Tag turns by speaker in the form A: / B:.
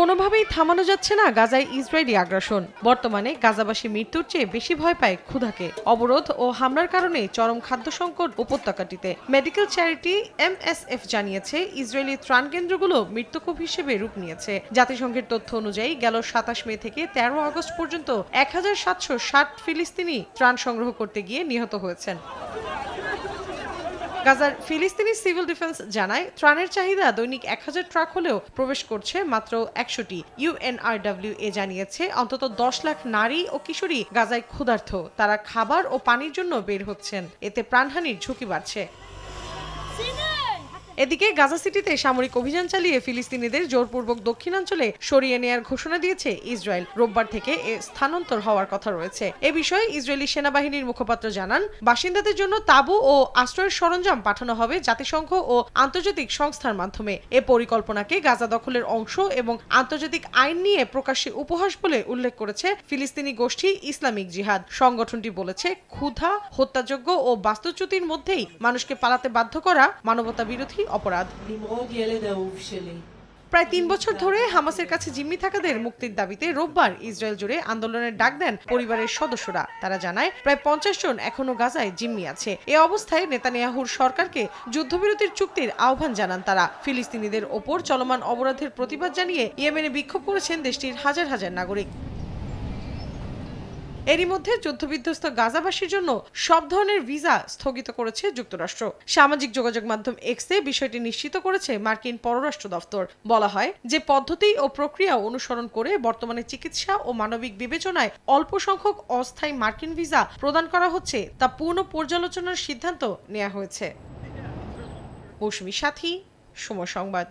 A: কোনোভাবেই থামানো যাচ্ছে না গাজায় ইসরায়েলি আগ্রাসন। বর্তমানে গাজাবাসী মৃত্যুর চেয়ে বেশি ভয় পায় ক্ষুধাকে। অবরোধ ও হামলার কারণে চরম খাদ্য সংকট উপত্যকাটিতে। মেডিকেল চ্যারিটি এমএসএফ জানিয়েছে, ইসরায়েলি ত্রাণ কেন্দ্রগুলো মৃত্যুকূপ হিসেবে রূপ নিয়েছে। জাতিসংঘের তথ্য অনুযায়ী গেল সাতাশ মে থেকে তেরো আগস্ট পর্যন্ত এক হাজার সাতশো ষাট ফিলিস্তিনি ত্রাণ সংগ্রহ করতে গিয়ে নিহত হয়েছেন। গাজার ফিলিস্তিনি সিভিল ডিফেন্স জানায়, ত্রাণের চাহিদা দৈনিক এক হাজার ট্রাক হলেও প্রবেশ করছে মাত্র একশোটি। ইউএনআরডব্লিউ এ জানিয়েছে, অন্তত দশ লাখ নারী ও কিশোরী গাজায় ক্ষুধার্থ তারা খাবার ও পানির জন্য বের হচ্ছেন। এতে প্রাণহানির ঝুঁকি বাড়ছে। এদিকে গাজা সিটিতে সামরিক অভিযান চালিয়ে ফিলিস্তিনিদের জোরপূর্বক দক্ষিণাঞ্চলে সরিয়ে নেয়ার ঘোষণা দিয়েছে ইসরায়েল। রোববার থেকে এ স্থানান্তর হওয়ার কথা রয়েছে। এ বিষয়ে ইসরায়েলি সেনাবাহিনীর মুখপাত্র জানান, বাসিন্দাদের জন্য তাঁবু ও আশ্রয়ের সরঞ্জাম পাঠানো হবে জাতিসংঘ ও আন্তর্জাতিক সংস্থার মাধ্যমে। এ পরিকল্পনাকে গাজা দখলের অংশ এবং আন্তর্জাতিক আইন নিয়ে প্রকাশ্যে উপহাস বলে উল্লেখ করেছে ফিলিস্তিনি গোষ্ঠী ইসলামিক জিহাদ। সংগঠনটি বলেছে, ক্ষুধা হত্যাযোগ্য ও বাস্তুচ্যুতির মধ্যেই মানুষকে পালাতে বাধ্য করা মানবতা বিরোধী অপরাধ। প্রায় তিন বছর ধরে হামাসের কাছে জিম্মি থাকাদের মুক্তির দাবিতে রোববার ইসরায়েল জুড়ে আন্দোলনের ডাক দেন পরিবারের সদস্যরা। তারা জানায়, প্রায় পঞ্চাশ জন এখনও গাজায় জিম্মি আছে। এ অবস্থায় নেতানিয়াহুর সরকারকে যুদ্ধবিরতির চুক্তির আহ্বান জানান তারা। ফিলিস্তিনিদের ওপর চলমান অবরোধের প্রতিবাদ জানিয়ে ইয়েমেনে বিক্ষোভ করেছেন দেশটির হাজার হাজার নাগরিক। এরই মধ্যে যুদ্ধবিধ্বস্ত গাজাবাসীর জন্য সব ধরনের ভিসা স্থগিত করেছে যুক্তরাষ্ট্র। সামাজিক যোগাযোগ মাধ্যম এক্সে বিষয়টি নিশ্চিত করেছে মার্কিন পররাষ্ট্র দফতর বলা হয় যে পদ্ধতি ও প্রক্রিয়া অনুসরণ করে বর্তমানে চিকিৎসা ও মানবিক বিবেচনায় অল্প সংখ্যক অস্থায়ী মার্কিন ভিসা প্রদান করা হচ্ছে তা পূর্ণ পর্যালোচনার সিদ্ধান্ত নেওয়া হয়েছে। মৌসুমী সাথী, সময় সংবাদ।